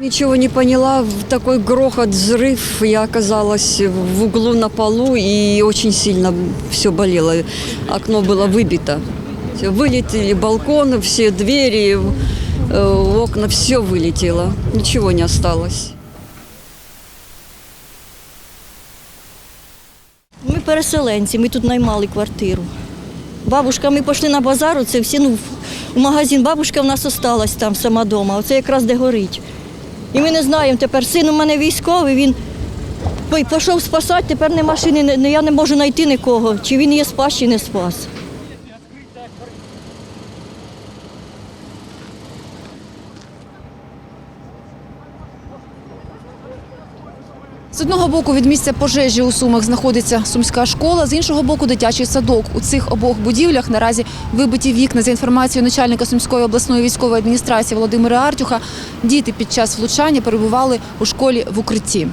Ничего не поняла. В такой грохот, взрыв. Я оказалась в углу на полу и очень сильно все болело. Окно было выбито. Всё, Вылетели балконы, все двери, э, окна, все вылетело. Ничего не осталось. Ми переселенці, ми тут наймали квартиру. Бабушка, ми пішли на базар, це всі ну, в магазин. Бабушка в нас осталась там сама вдома, оце якраз де горить. І ми не знаємо тепер. Син у мене військовий, він пішов спасати, тепер не машини, я не можу знайти нікого. Чи він є спас, чи не спас. З одного боку від місця пожежі у Сумах знаходиться сумська школа, з іншого боку дитячий садок. У цих обох будівлях наразі вибиті вікна. За інформацією начальника Сумської обласної військової адміністрації Володимира Артюха, діти під час влучання перебували у школі в укритті.